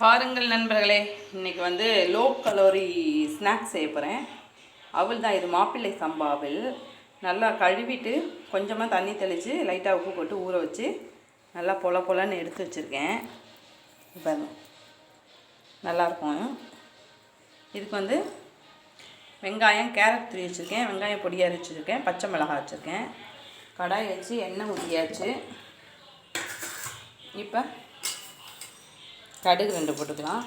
பாருங்கள் நண்பர்களே இன்றைக்கி வந்து லோ கலோரி ஸ்நாக்ஸ் செய்ய போகிறேன் அவள் தான் இது மாப்பிள்ளை சம்பா அவள். நல்லா கழுவிட்டு கொஞ்சமாக தண்ணி தெளித்து லைட்டாக உப்பு போட்டு ஊற வச்சு நல்லா பொல பொலன்னு எடுத்து வச்சுருக்கேன். பாருங்க. நல்லாயிருக்கும் இதுக்கு வந்து வெங்காயம் கேரட் துரி வச்சுருக்கேன். வெங்காயம் பொடியாக அரைச்சி வச்சுருக்கேன். பச்சை மிளகாய் வச்சுருக்கேன். கடாய் வச்சு எண்ணெய் ஊற்றியாச்சு இப்போ கடுகு ரெண்டு போட்டுக்கலாம்.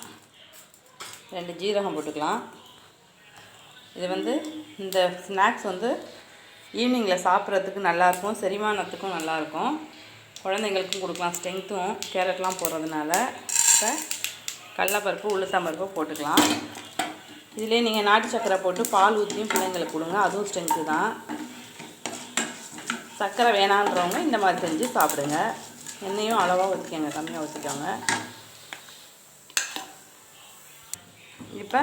ரெண்டு ஜீரகம் போட்டுக்கலாம். இது வந்து இந்த ஸ்நாக்ஸ் வந்து ஈவினிங்கில் சாப்பிட்றதுக்கு நல்லாயிருக்கும் செரிமானத்துக்கும் நல்லாயிருக்கும். குழந்தைங்களுக்கும் கொடுக்கலாம் ஸ்ட்ரென்த்தும். கேரட்லாம் போடுறதுனால இப்போ கடலப்பருப்பு உளுத்தம்பருப்பு போட்டுக்கலாம். இதிலே நீங்கள் நாட்டு சக்கரை போட்டு பால் ஊற்றியும் பிள்ளைங்களுக்கு கொடுங்க அதுவும் ஸ்ட்ரென்த்து தான். சர்க்கரை வேணான்றவங்க இந்த மாதிரி செஞ்சு சாப்பிடுங்க. எண்ணெயும் அளவாக ஊற்றிக்கோங்க கம்மியாக ஊற்றிக்கோங்க இப்போ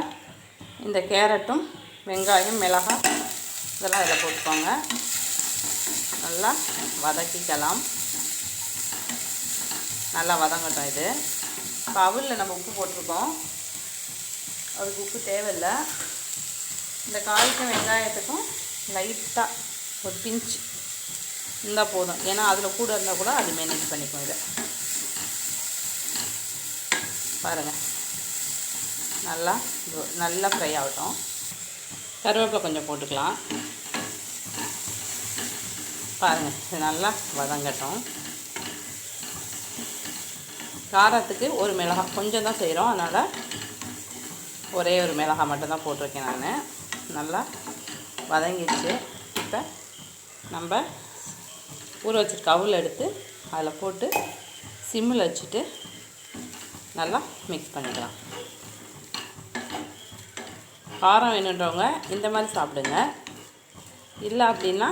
இந்த கேரட்டும் வெங்காயம் மிளகாய் இதெல்லாம் இதில் போட்டுக்கோங்க. நல்லா வதக்கிக்கலாம். நல்லா வதங்கட்டும் இது. இப்போ அவலில் நம்ம உப்பு போட்டிருக்கோம். அதுக்கு உப்பு தேவையில்லை. இந்த காய்க்கும் வெங்காயத்துக்கும் லைட்டாக ஒரு பிஞ்ச் இருந்தால் போதும். ஏன்னா அதில் கூட இருந்தால் கூட அது மேனேஜ் பண்ணிக்கும் இதை. பாருங்கள் நல்லா நல்லா ஃப்ரை ஆகட்டும். கருவேப்பிலை கொஞ்சம் போட்டுக்கலாம். பாருங்கள் இது நல்லா வதங்கட்டும். காரத்துக்கு ஒரு மிளகாய் கொஞ்சம் தான் செய்கிறோம் அதனால் ஒரே ஒரு மிளகாய் மட்டும்தான் போட்டிருக்கேன் நான். நல்லா வதங்கிடுச்சு. இப்போ நம்ம ஊற வச்சு அவுல் எடுத்து அதில் போட்டு சிம்மில் வச்சுட்டு நல்லா மிக்ஸ் பண்ணிக்கலாம். காரம் வேணுன்றவங்க இந்த மாதிரி சாப்பிடுங்க. இல்லை அப்படின்னா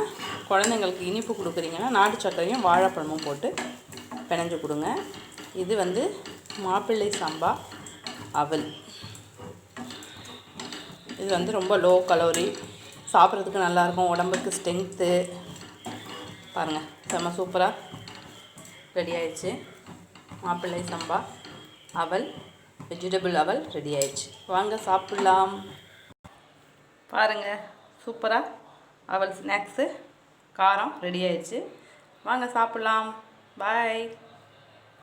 குழந்தைங்களுக்கு இனிப்பு கொடுக்குறீங்கன்னா நாட்டு சர்க்கரையும் வாழைப்பழமும் போட்டு பிணைஞ்சு கொடுங்க. இது வந்து மாப்பிள்ளை சம்பா அவல். இது வந்து ரொம்ப லோ கலோரி சாப்பிட்றதுக்கு நல்லாயிருக்கும். உடம்புக்கு ஸ்ட்ரென்த்து பாருங்கள் செம்ம சூப்பராக ரெடி ஆயிடுச்சு. மாப்பிள்ளை சம்பா அவல் வெஜிடபிள் அவல் ரெடி ஆயிடுச்சு. வாங்க சாப்பிட்லாம். பாருங்கள் சூப்பராக அவள் ஸ்நாக்ஸு காரம் ரெடி ஆயிடுச்சு. வாங்க சாப்பிட்லாம். பாய்